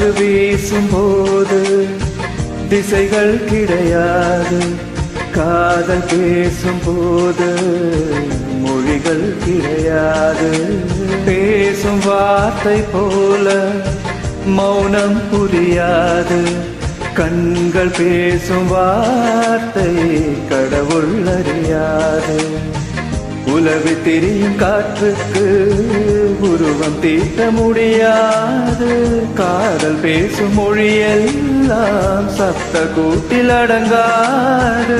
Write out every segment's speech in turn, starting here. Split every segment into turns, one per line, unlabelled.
காற்று வீசும் போது திசைகள் கிடையாது. காதல் பேசும் போது மொழிகள் கிடையாது. பேசும் வார்த்தை போல மௌனம் புரியாது. கண்கள் பேசும் வார்த்தை கடவுள் அறியாது. உலவி தெரியும் காற்றுக்கு உருவம் தீட்ட முடியாது. காதல் பேசும் மொழியெல்லாம் சப்த கூட்டில் அடங்காது.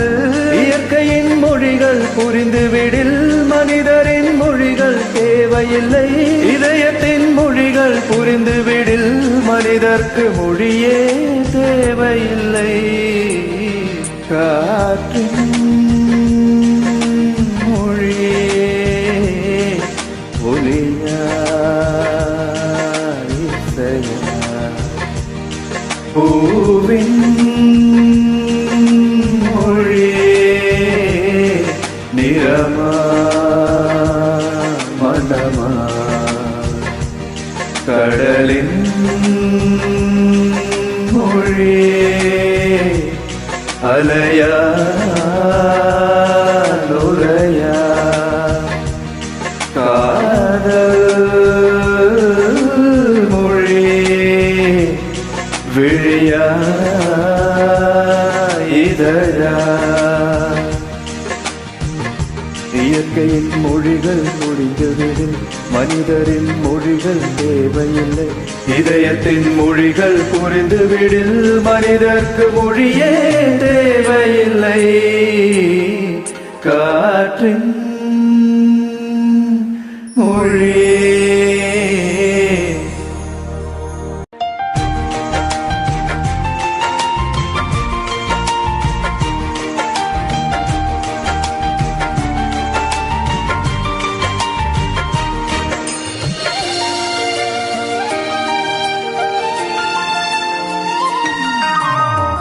இயற்கையின் மொழிகள் புரிந்துவிடில் மனிதரின் மொழிகள் தேவையில்லை. இதயத்தின் மொழிகள் புரிந்துவிடில் மனிதர்க்கு மொழியே தேவையில்லை. காற்றின் பூவின் மொழியே நிறமா மனமா கடலின் மொழியே அலையா நுரையா தரா இயற்கையின் மொழிகள் முடிந்துவிடு மனிதரின் மொழிகள் தேவையில்லை. இதயத்தின் மொழிகள் புரிந்துவிடில் மனிதர்க்கு மொழியே தேவையில்லை. காற்றின்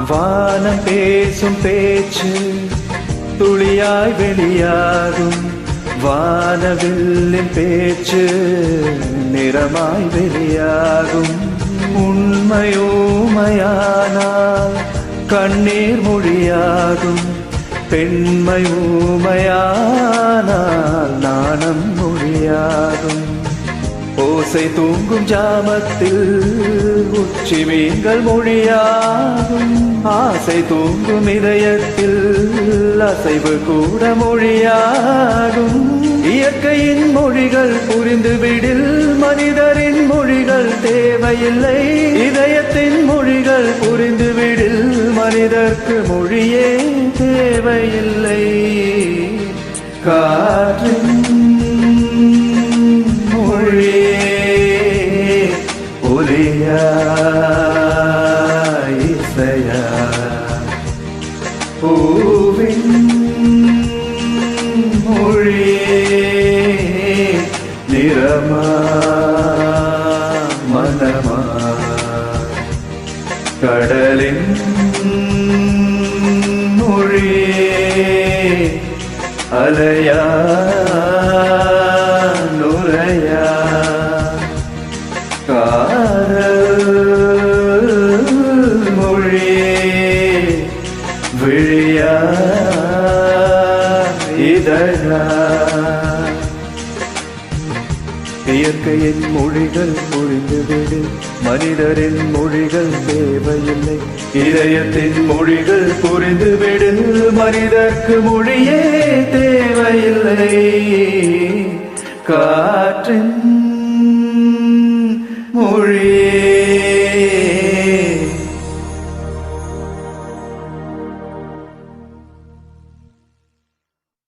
வானம் பேசும் பேச்சு துளியாய் வெளியாகும் வானவில்லின் பேச்சு நிறமாய் வெளியாகும். உண்மையோமையானால் கண்ணீர் மொழியாகும். பெண்மையூமையானால் நாணம் மொழியாகும். ஓசை தூங்கும் ஜாமத்தில் உச்சி மீன்கள் மொழியாகும். ஆசை தூங்கும் இதயத்தில் அசைவு கூட மொழியாகும். இயற்கையின் மொழிகள் புரிந்துவிடில் மனிதரின் மொழிகள் தேவையில்லை. இதயத்தின் மொழிகள் புரிந்துவிடில் மனிதர்க்கு மொழியே தேவையில்லை. காற்று நிறமா மனமா. கடலின் மொழியே அலையா நுரையா. காதல் மொழியே விழியா. செய்தடா இயற்கையின் மொழிகள் புரிந்துவிடு மனிதரின் மொழிகள் தேவையில்லை. இதயத்தின் மொழிகள் புரிந்துவிடு. மனிதர்க்கு மொழியே தேவையில்லை. கா